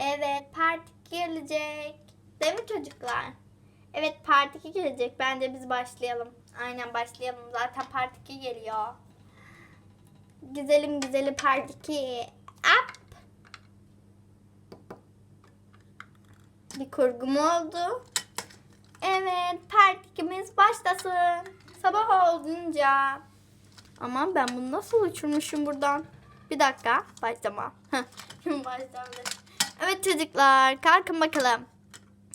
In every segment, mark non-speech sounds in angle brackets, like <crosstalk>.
Evet parti gelecek. Değil mi çocuklar? Evet part 2 gelecek. Bence biz başlayalım. Aynen başlayalım. Zaten part 2 geliyor. Güzelim güzeli part 2. Up. Bir kurgu mu oldu? Evet part 2'miz başlasın. Sabah olunca. Aman ben bunu nasıl uçurmuşum buradan? Bir dakika başlama. <laughs> Şimdi. Evet çocuklar kalkın bakalım.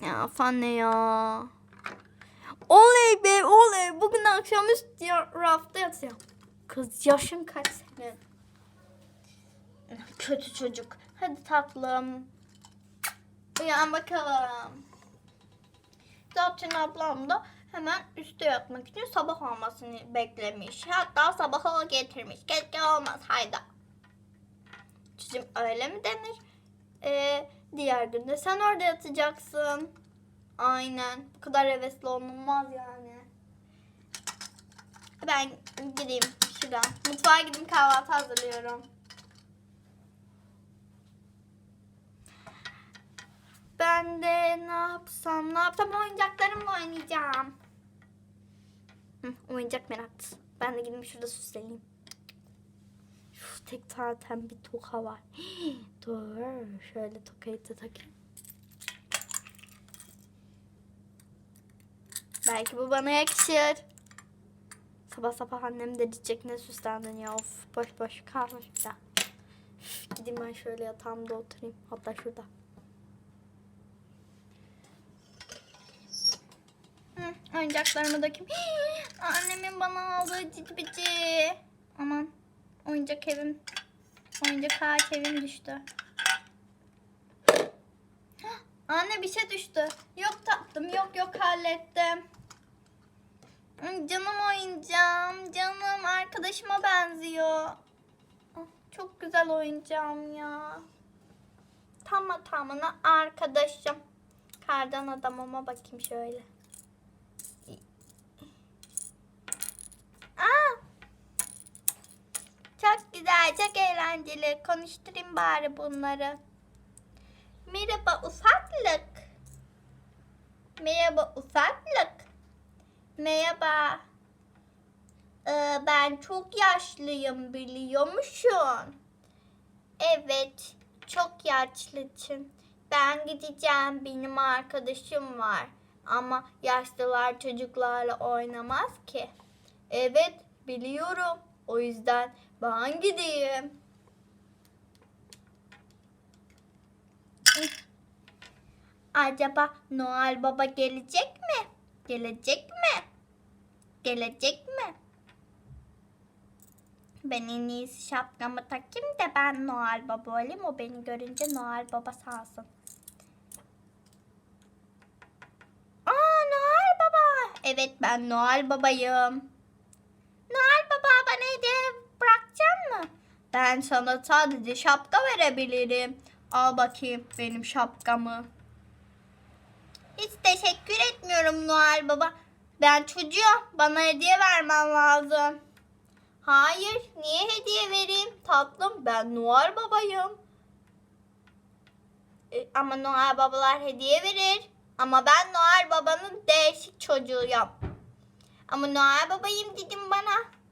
Ya fan ne ya? Oley be oley. Bugün akşamüstü ya- rafta yatacağım. Kız yaşın kaç senin? Kötü çocuk. Hadi tatlım. Uyan bakalım. Zaten ablam da hemen üstte yatmak için sabah olmasını beklemiş. Hatta sabaha getirmiş. Keşke olmasaydı. Çocuğum öyle mi denir? Ee, diğer günde sen orada yatacaksın. Aynen. Bu kadar hevesli olunmaz yani. Ben gideyim şuradan. Mutfağa gideyim kahvaltı hazırlıyorum. Ben de ne yapsam ne yapsam oyuncaklarımla oynayacağım. Hı, oyuncak meraklısı. Ben de gideyim şurada süsleneyim. Tek zaten bir toka var. <gasps> Dur şöyle tokayı da takayım. Belki bu bana yakışır. Sabah sabah annem de diyecek ne süslendin ya of boş boş kalmış bir daha. Gideyim ben şöyle yatağımda oturayım. Hatta şurada. Hı, oyuncaklarımı dökeyim. <gasps> Annemin bana aldığı cici bici. Aman oyuncak evim. Oyuncak ağaç evim düştü. <gasps> Anne bir şey düştü. Yok tatlım yok yok hallettim. Canım oyuncağım. Canım arkadaşıma benziyor. Ah, Çok güzel oyuncağım ya. Tam tamına arkadaşım. Kardan adamıma bakayım şöyle. Aa! Güzel, çok eğlenceli. Konuşturayım bari bunları. Merhaba ufaklık. Merhaba ufaklık. Merhaba. Ee, ben çok yaşlıyım biliyor musun? Evet, çok yaşlısın. Ben gideceğim, benim arkadaşım var. Ama yaşlılar çocuklarla oynamaz ki. Evet, biliyorum. O yüzden ben gideyim. Acaba Noel Baba gelecek mi? Gelecek mi? Gelecek mi? Ben en iyisi şapkamı takayım da ben Noel Baba olayım. O beni görünce Noel Baba sağsın. Aa Noel Baba. Evet ben Noel Babayım. Noel Baba bana hediye bırakacak mı? Ben sana sadece şapka verebilirim. Al bakayım benim şapkamı. Hiç teşekkür etmiyorum Noel Baba. Ben çocuğum. Bana hediye vermen lazım. Hayır. Niye hediye vereyim? Tatlım ben Noel Babayım. E, ama Noel Babalar hediye verir. Ama ben Noel Baba'nın değişik çocuğuyum. Ama Noel Babayım dedim bana.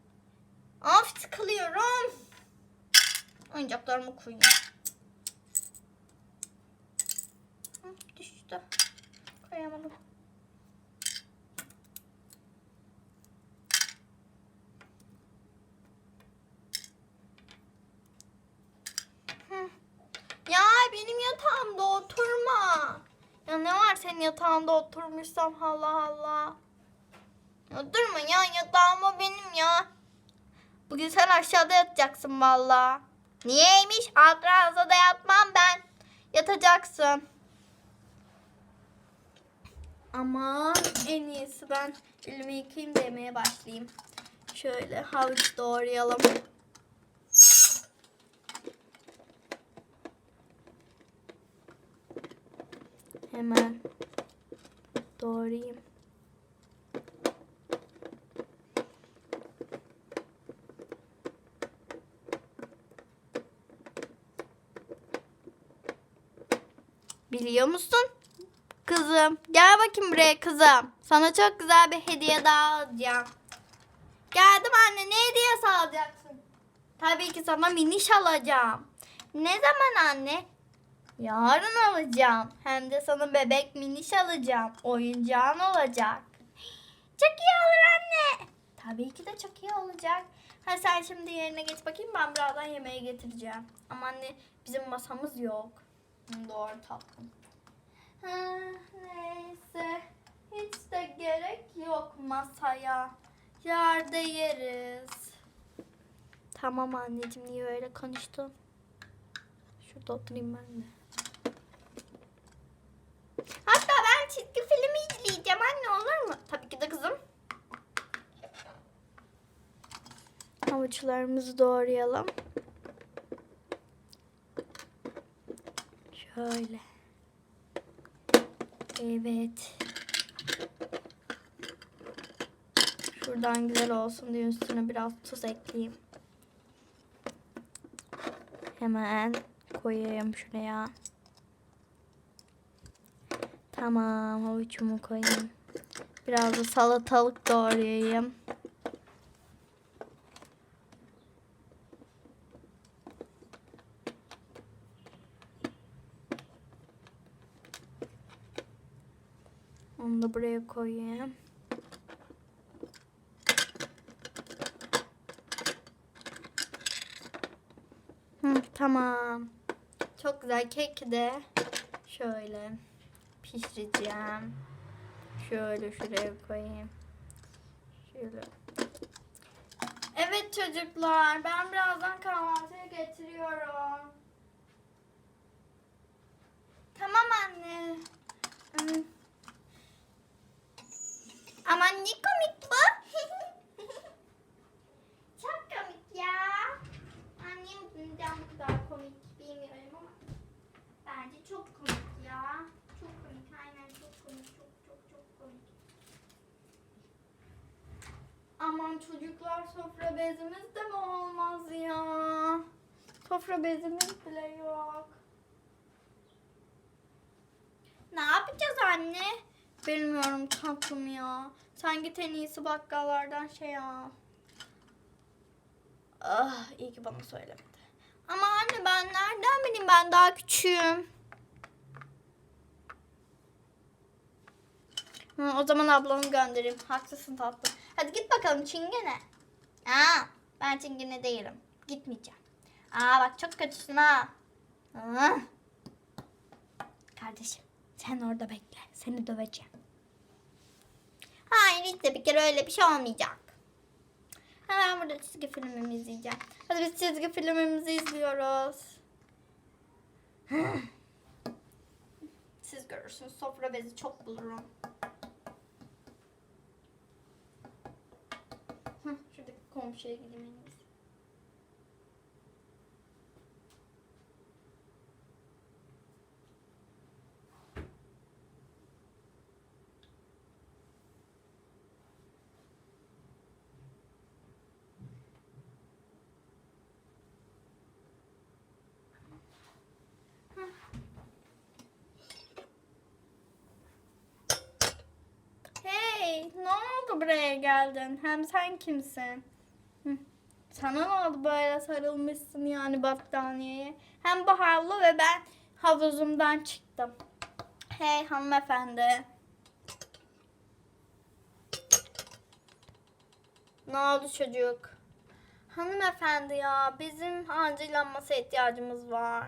Of sıkılıyorum. Oyuncaklarımı koyayım. Düştü. Koyamadım. Yatağımda oturma. Ya ne var senin yatağında oturmuşsam Allah Allah. Ya durma ya yatağıma benim ya. Bugün sen aşağıda yatacaksın valla. Niyeymiş? Alt ranzada yatmam ben. Yatacaksın. Ama en iyisi ben elimi yıkayayım da yemeğe başlayayım. Şöyle havuç doğrayalım. Hemen doğrayayım. Biliyor musun? Kızım gel bakayım buraya kızım. Sana çok güzel bir hediye daha alacağım. Geldim anne ne hediyesi alacaksın? Tabii ki sana miniş alacağım. Ne zaman anne? Yarın alacağım. Hem de sana bebek miniş alacağım. Oyuncağın olacak. Çok iyi olur anne. Tabii ki de çok iyi olacak. Ha sen şimdi yerine geç bakayım ben birazdan yemeği getireceğim. Ama anne bizim masamız yok. Doğru tatlım. Ha, neyse. Hiç de gerek yok masaya. Yerde yeriz. Tamam anneciğim niye öyle konuştun? Şurada oturayım ben de. Hatta ben çizgi filmi izleyeceğim anne olur mu? Tabii ki de kızım. Havuçlarımızı doğrayalım. Şöyle. Evet. Şuradan güzel olsun diye üstüne biraz tuz ekleyeyim. Hemen koyayım şuraya. Tamam havuçumu koyayım. Biraz da salatalık doğrayayım. Koyayım. Hı, tamam. Çok güzel keki de şöyle pişireceğim. Şöyle şuraya koyayım. Şöyle. Evet çocuklar ben birazdan kahvaltıya getiriyorum. Tamam anne. Hmm. Aman ne komik bu. <laughs> Çok komik ya. Annem neden bu kadar komik bilmiyorum ama bence çok komik ya. Çok komik aynen çok komik çok çok çok komik. Aman çocuklar sofra bezimiz de mi olmaz ya? Sofra bezimiz bile yok. Ne yapacağız anne? Bilmiyorum tatlım ya. Sen git en iyisi bakkallardan şey al. Ah iyi ki bana söylemedi. Ama anne ben nereden bileyim ben daha küçüğüm. Hı, o zaman ablamı göndereyim. Haklısın tatlım. Hadi git bakalım çingene. Aa, ben çingene değilim. Gitmeyeceğim. Aa bak çok kötüsün ha. Aa. Kardeşim sen orada bekle. Seni döveceğim. Hayır hiç de bir kere öyle bir şey olmayacak. Hemen burada çizgi filmimi izleyeceğim. Hadi biz çizgi filmimizi izliyoruz. <gasps> Siz görürsünüz sofra bezi çok bulurum. Şuradaki komşuya gideyim en iyisi. Hey, oldu buraya geldin? Hem sen kimsin? Hı. Sana ne oldu böyle sarılmışsın yani battaniyeye? Hem bu ve ben havuzumdan çıktım. Hey hanımefendi. Ne oldu çocuk? Hanımefendi ya bizim acilen masa ihtiyacımız var.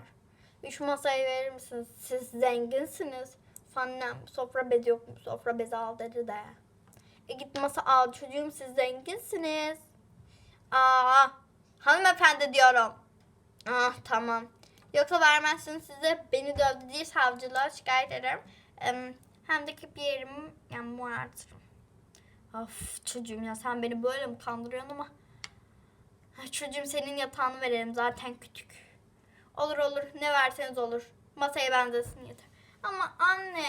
Üç masayı verir misiniz? Siz zenginsiniz. Annem sofra bezi yok mu? Sofra bezi al dedi de. E git masa al çocuğum siz zenginsiniz. Aa hanımefendi diyorum. Ah tamam. Yoksa vermezsiniz size beni dövdü diye savcılığa şikayet ederim. Em, hem de bir yerimi yani muartırım. Of çocuğum ya sen beni böyle mi kandırıyorsun ama. Ay, Çocuğum senin yatağını verelim zaten küçük. Olur olur ne verseniz olur. Masaya benzesin yeter. Ama anne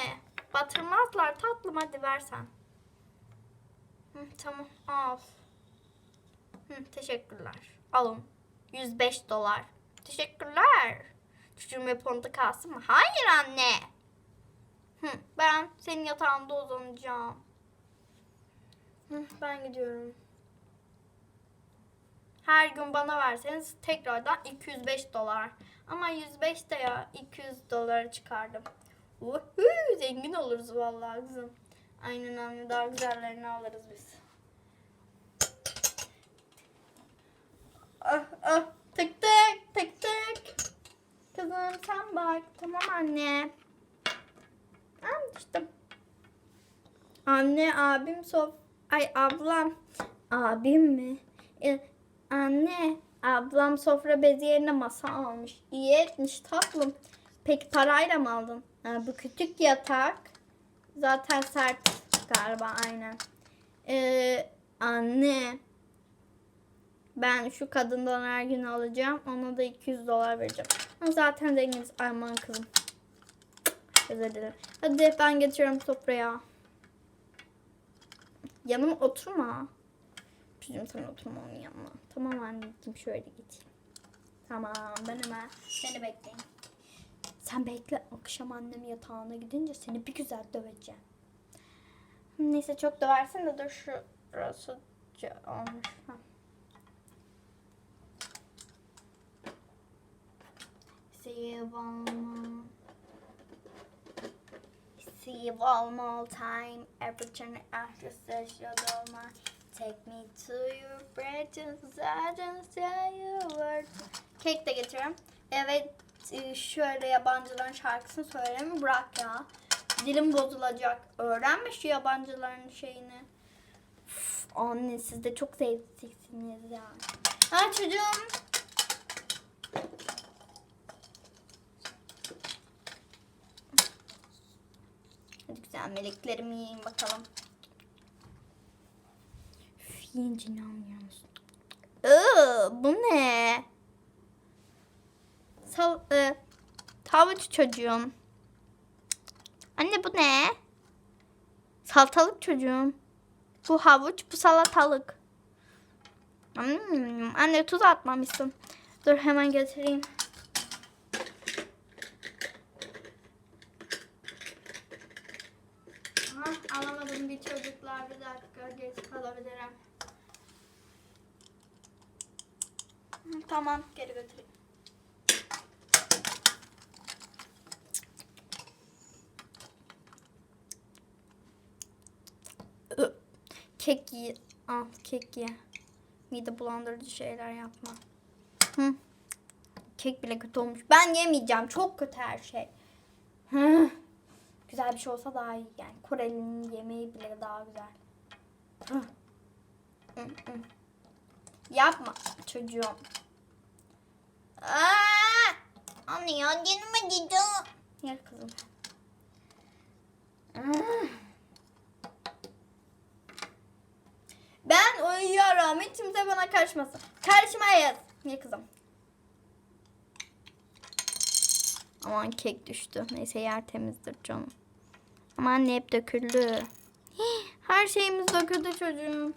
batırmazlar tatlım hadi versen. Tamam al. Hı, teşekkürler. Alın. 105 dolar. Teşekkürler. Çocuğum hep onda kalsın mı? Hayır anne. Hı, ben senin yatağında uzanacağım. Hı, ben gidiyorum. Her gün bana verseniz tekrardan 205 dolar. Ama 105 de ya 200 dolara çıkardım. Uhu, zengin oluruz vallahi kızım. Aynen anne daha güzellerini alırız biz. Ah ah tık tık tık tık. Kızım sen bak tamam anne. Ben düştüm. Anne abim sof ay ablam abim mi? E, anne ablam sofra bezi yerine masa almış. İyi etmiş tatlım. Peki parayla mı aldın? Ha, bu küçük yatak zaten sert galiba aynen. Ee, anne ben şu kadından her gün alacağım. Ona da 200 dolar vereceğim. Ama zaten zenginiz. Aman kızım. Özür dilerim. Hadi ben geçiyorum sofraya. Yanıma oturma. Çocuğum sen oturma onun yanına. Tamam anneciğim şöyle geçeyim. Tamam ben hemen seni bekleyin. Sen bekle. Akşam annem yatağına gidince seni bir güzel döveceğim. Neyse çok döversin de dur şurası olmuş. Ha. You. See you one more time. Every turn after your dolma. Take me to your bridges. I just say your words. Kek de getiriyorum. Evet şöyle yabancıların şarkısını söylemi bırak ya. Dilim bozulacak. Öğrenme şu yabancıların şeyini. Üf, anne siz de çok sevdiksiniz yani. Ha çocuğum. Hadi güzel meleklerimi yiyin bakalım. Üf, yiyince inanmıyor musun? Iı, bu ne? Sal, e, tavuç çocuğum. Anne bu ne? Salatalık çocuğum. Bu havuç, bu salatalık. Hmm, anne tuz atmamışsın. Dur hemen getireyim. Alamadım bir çocuklar. Bir dakika geç kalabilirim. Tamam geri götüreyim. Kek ye. Al kek ye. Mide bulandırıcı şeyler yapma. Hı. Kek bile kötü olmuş. Ben yemeyeceğim. Çok kötü her şey. Hı. Güzel bir şey olsa daha iyi. Yani Koreli'nin yemeği bile daha güzel. Hı. Hı, hı. Yapma çocuğum. Anne ya canım acıdı. Gel kızım. Aa! Ben uyuyorum. Hiç kimse bana karışmasın. Karışmayız. Niye kızım? Aman kek düştü. Neyse yer temizdir canım. Aman ne hep döküldü. Her şeyimiz döküldü çocuğum.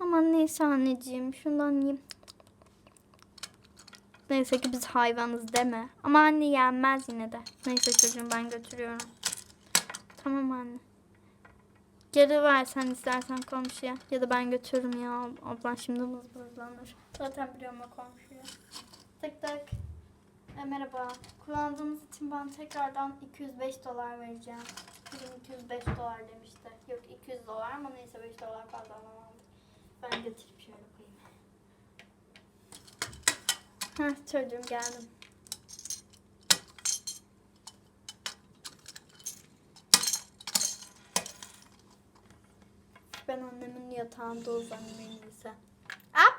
Aman neyse anneciğim. Şundan yiyeyim. Neyse ki biz hayvanız deme. Ama anne yenmez yine de. Neyse çocuğum ben götürüyorum. Tamam anne. Geri versen istersen komşuya. Ya da ben götürürüm ya. Ablan şimdi mızmızlanır. Zaten biliyorum o komşuyu. Tık tık. E, merhaba. Kullandığınız için ben tekrardan 205 dolar vereceğim. Bugün 205 dolar demişti. Yok 200 dolar ama neyse 5 dolar fazla alamadık. Ben götürüp şöyle koyayım. Heh çocuğum geldim. Ben annemin yatağında uzanayım en iyisi. Hop.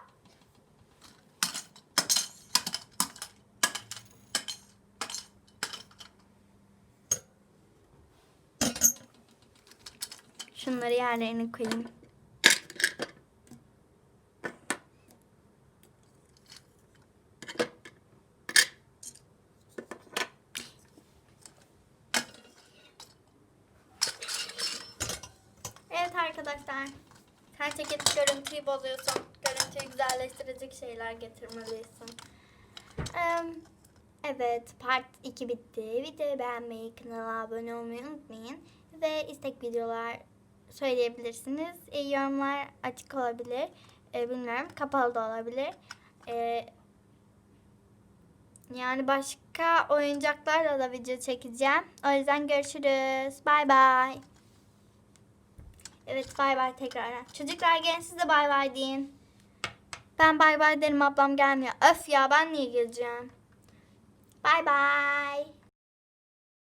Şunları yerlerine koyayım. Şeyler getirmelisin. Eee, Evet, part 2 bitti. Videoyu beğenmeyi, kanala abone olmayı unutmayın. Ve istek videolar söyleyebilirsiniz. E, yorumlar açık olabilir. E, bilmiyorum, kapalı da olabilir. E, yani başka oyuncaklarla da video çekeceğim. O yüzden görüşürüz. Bay bay. Evet, bay bay tekrardan. Çocuklar gelin siz de bay bay deyin. Ben bay bay derim ablam gelmiyor. Öf ya ben niye geleceğim? Bye bye.